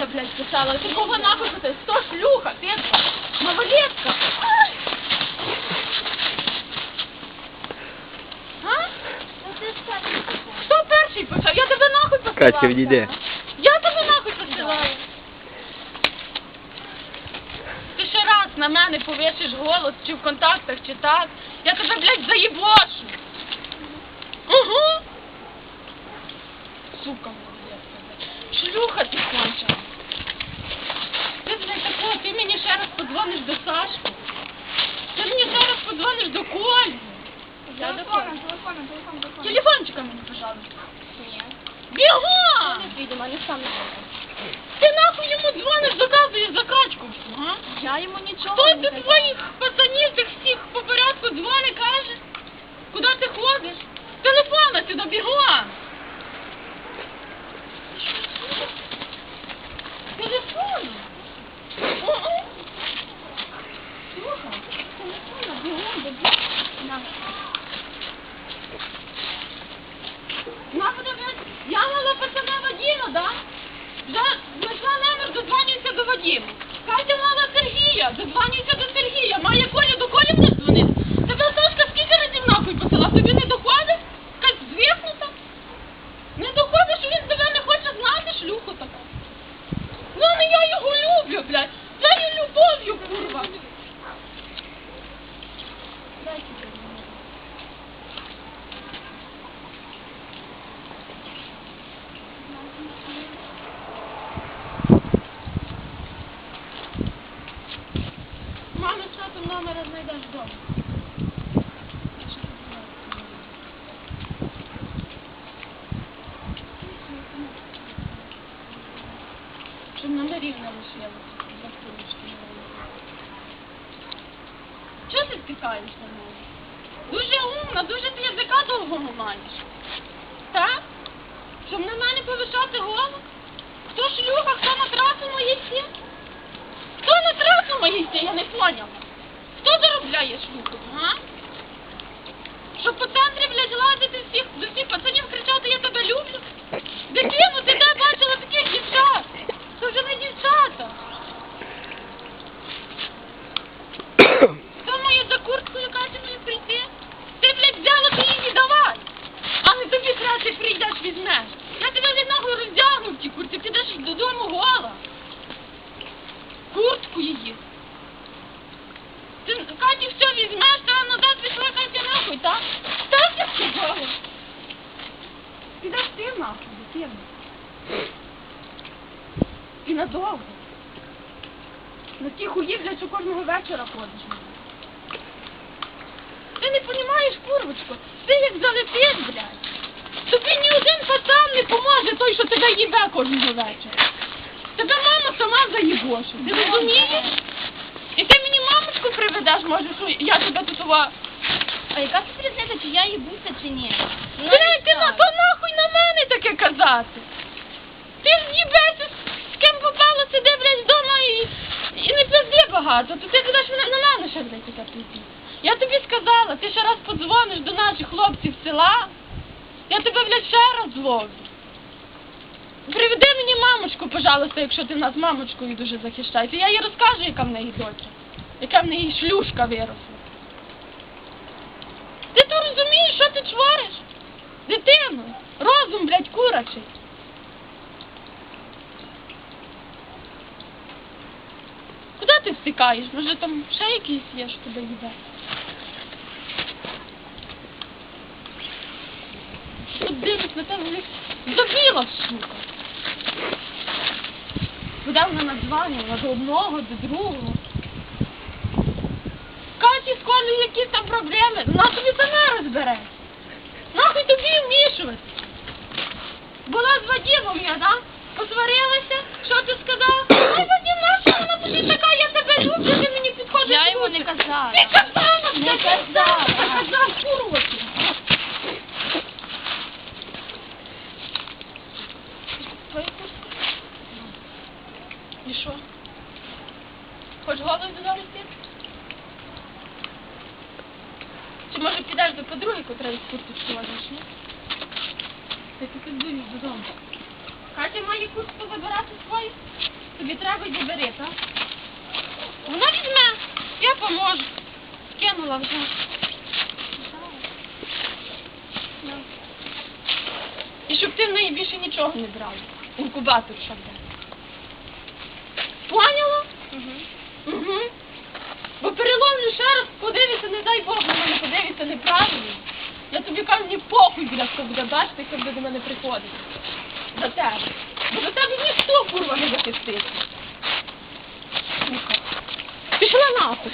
Маша, блядь, писала. Ти кого нахуй писала? Сто шлюха, ти малолетка. А? Хто перший писав? Я тебе нахуй посилала. Катя, відійди. Я тебе нахуй посилала. Ти ще раз на мене повишиш голос, чи в контактах, чи так. Я тебе, блядь, заєбошу. Угу. Сука, блядь. Шлюха ти конча. Ти, мені ще раз подзвониш до Сашки. Ти мені ще раз подзвониш до Колі. Я до Колі. Телефоном, телефоном. Телефончика мені, пожалуйста. Ні. Бігом! Не підемо, вони самі Ти нахуй йому дзвониш, заказуєш закачку всю. Я йому нічого Хто не з казала. твоїх пацанів тих всіх по порядку дзвони, каже? Куди ти ходиш? Телефона сюди, бігом! Телефон! О-о! Слухай, телефона, бігом, бігом. На. Нахуй тебе, я мала пацана Вадима, да? Вже знайшла номер, дозвонюється. Катя мала Сергія, дозвонюється до Сергія. Має Коля до Колі буде дзвонити. Тебе Сашка скільки разів нахуй посила? Тобі не доходить? Якась звикнута? Не доходить, що він тебе не хоче знати, шлюху така. Ну, не я його люблю, блядь. Цією любов'ю, курва. Дайте мені. Мама, що там номера знайдеш вдома? Щоб номерів не лишилося. Чого ти спікаєш на мене? Дуже умна, дуже ти язика довгого маєш. Так? Щоб на мене повишати голос? Хто шлюха, хто на трасу мої сі? Хто на трасу мої сі? Я не поняла. Хто заробляє шлюху, га? Щоб по центрі, блядь, лазити всіх, до всіх пацанів кричати, я тебе люблю? Дитину, ти де бачила таких дівчат? Це вже не дівчата. Хто за курткою Катіною прийти? Ти, блядь, взяла, то її давай. А не тобі ти прийдеш, візьмеш. Я тебе від ногу роздягну в ті куртці, підеш додому гола. Куртку її. Ти Каті все візьмеш, та назад пішла Катя нахуй, так? Так я сказала. Підеш ти нахуй, дитина. І надовго. На ті хуї, блядь, що кожного вечора ходиш. Ти не розумієш, ти як залетиш, блядь. Тобі ні один пацан не поможе той, що тебе їбе кожного вечора. Тебе мама сама заїбоше. Ти розумієш? І ти мені мамочку приведеш, може, що я тебе тут ува... А яка тут різниця, чи я їбуся, чи ні? Ну, Блядь, ти на то нахуй на мене таке казати. Ти з'їбешся, з ким попало, сиди, блядь, вдома і, і не пизди багато, то ти будеш на, на мене ще, блядь, таке пизді. Я тобі сказала, ти ще раз подзвониш до наших хлопців села, я тебе, блядь, ще раз зловлю. Приведи мені мамочку, пожалуйста, якщо ти нас мамочкою дуже захищаєш. Я їй розкажу, яка в неї доча, яка в неї шлюшка виросла. Ти то розумієш, що ти твориш? Дитину, розум, блядь, курачий. Ти втикаєш? Може там ще якийсь є, що тебе їде? Тут дивись на тебе, блядь, забіла, сука. Куди вона надзванювала? До одного, до другого. Каті з Колею якісь там проблеми, вона тобі сама розбере. Нахуй тобі вмішувати. Була з Вадимом я, да? Посварилася? Що ти сказав? Ай, Вадим, наша вона тобі така, я тебе люблю, ти мені підходиш. Я йому руки. не казала. Ти казала, Не ти казала. Ти казав, курва ти. Твоя куртка? І що? Хоч голову додому? Чи може підеш до подруги, котра із курточки возьмеш, ні? Та ти підбивіш додому. Катя має куртку забирати свою. Тобі треба йди бери, так? Вона візьме, я поможу. Кинула вже. І щоб ти в неї більше нічого не брала. Інкубатор щоб де. Поняла? Угу. Бо переломлю ще раз, подивися, не дай Бог, на мене подивиться неправильно. Я тобі кажу, мені похуй, бля, хто буде бачити, хто буде до мене приходити. За тебе. Бо до тебе ніхто, курва, не захистить. Сука. Пішла нахуй.